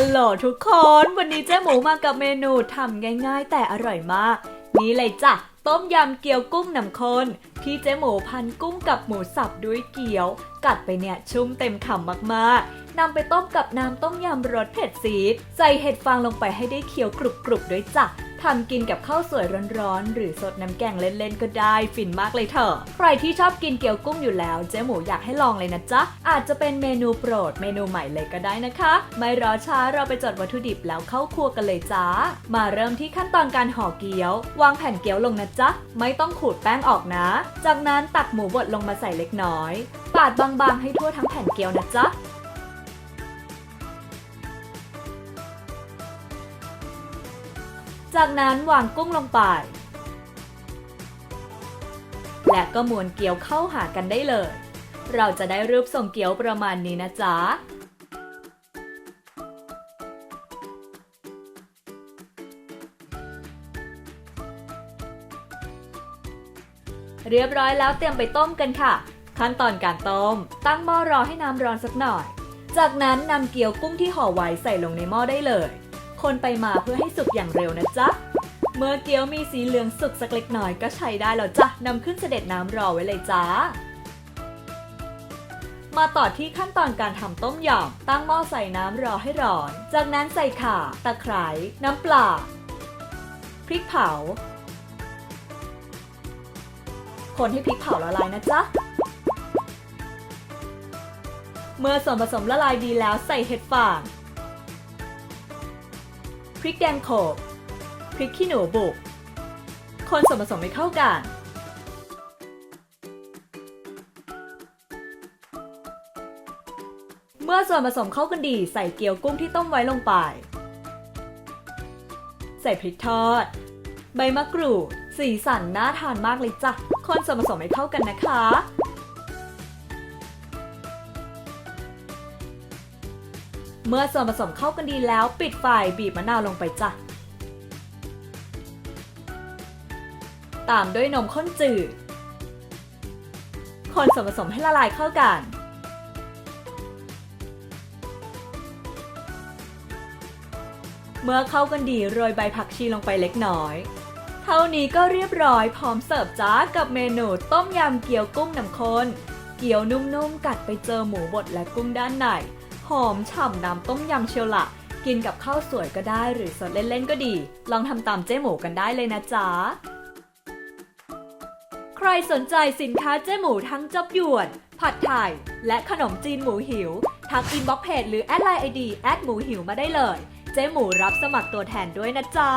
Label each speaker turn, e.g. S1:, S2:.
S1: ฮัลโหลทุกคน วันนี้เจ๊หมูมากับเมนูทำง่ายๆ แต่อร่อยมาก นี่เลยจ้ะ ต้มยำเกี๊ยวกุ้งน้ำข้นที่เจ๊หมูพันกุ้งกับหมูสับด้วยเกี๊ยวกัดไปเนี่ยชุ่มเต็มคำมากๆนำไปต้มกับน้ำต้มยำรสเผ็ดซีดใส่เห็ดฟางลงไปให้ได้เคี้ยวกรุบๆด้วยจ้ะทำกินกับข้าวสวยร้อนๆ หรือสดน้ำแกงเล่นๆ ก็ได้ฟินมากเลยเถอะ ใครที่ชอบกินเกี๊ยวกุ้งอยู่แล้ว เจ๊หมูอยากให้ลองเลยนะจ๊ะ อาจจะเป็นเมนูโปรดเมนูใหม่เลยก็ได้นะคะ ไม่รอช้าเราไปจดวัตถุดิบแล้วเข้าครัวกันเลยจ้า มาเริ่มที่ขั้นตอนการห่อเกี๊ยว วางแผ่นเกี๊ยวลงนะจ๊ะ ไม่ต้องขูดแป้งออกนะ จากนั้นตักหมูบดลงมาใส่เล็กน้อยปาดบางๆให้ทั่วทั้งแผ่นเกี๊ยวนะจ๊ะจากนั้นวางกุ้งลงไป และก็ม้วนเกี๊ยวเข้าหากันได้เลย เราจะได้รูปทรงเกี๊ยวประมาณนี้นะจ๊ะ เรียบร้อยแล้วเตรียมไปต้มกันค่ะ ขั้นตอนการต้ม ตั้งหม้อรอให้น้ำร้อนสักหน่อย จากนั้นนำเกี๊ยวกุ้งที่ห่อไว้ใส่ลงในหม้อได้เลย คนไปมาเพื่อให้สุกอย่างเร็วนะจ๊ะ เมื่อเกี๊ยวมีสีเหลืองสุกสักเล็กน้อยก็ใช้ได้แล้วจ้ะนำขึ้นเสด็จน้ำรอไว้เลยจ้า มาต่อที่ขั้นตอนการทำต้มยำตั้งหม้อใส่น้ำรอให้ร้อน จากนั้นใส่ข่า ตะไคร้น้ำปลาพริกเผา คนให้พริกเผาละลายนะจ๊ะ เมื่อส่วนผสมละลายดีแล้วใส่เห็ดฟาง พริกแดงโขลกพริกขี้หนูบุก คนส่วนผสมให้เข้ากัน เมื่อส่วนผสมเข้ากันดีใส่เกี๊ยวกุ้งที่ต้มไว้ลงไป ใส่พริกทอด ใบมะกรูด สีสันน่าทานมากเลยจ้ะ คนส่วนผสมให้เข้ากันนะคะ เมื่อส่วนผสมเข้ากันดีแล้วปิดไฟบีบมะนาวลงไปจ้ะ ตามด้วยนมข้นจืด คนส่วนผสมให้ละลายเข้ากัน เมื่อเข้ากันดีโรยใบผักชีลงไปเล็กน้อย เท่านี้ก็เรียบร้อยพร้อมเสิร์ฟจ้ากับเมนูต้มยำเกี๊ยวกุ้งน้ำข้น เกี๊ยวนุ่มๆกัดไปเจอหมูบดและกุ้งด้านใน หอมฉ่ำน้ำต้มยำเชียวละกินกับข้าวสวยก็ได้หรือสดเล่นๆก็ดี ลองทำตามเจ๊หมูกันได้เลยนะจ๊ะ ใครสนใจสินค้าเจ๊หมูทั้งจับหยวน ผัดไทย และขนมจีนหมูหิว ทักอินบ็อกเพจหรือแอดไลน์ไอดีแอดหมูหิวมาได้เลย เจ๊หมูรับสมัครตัวแทนด้วยนะจ๊ะ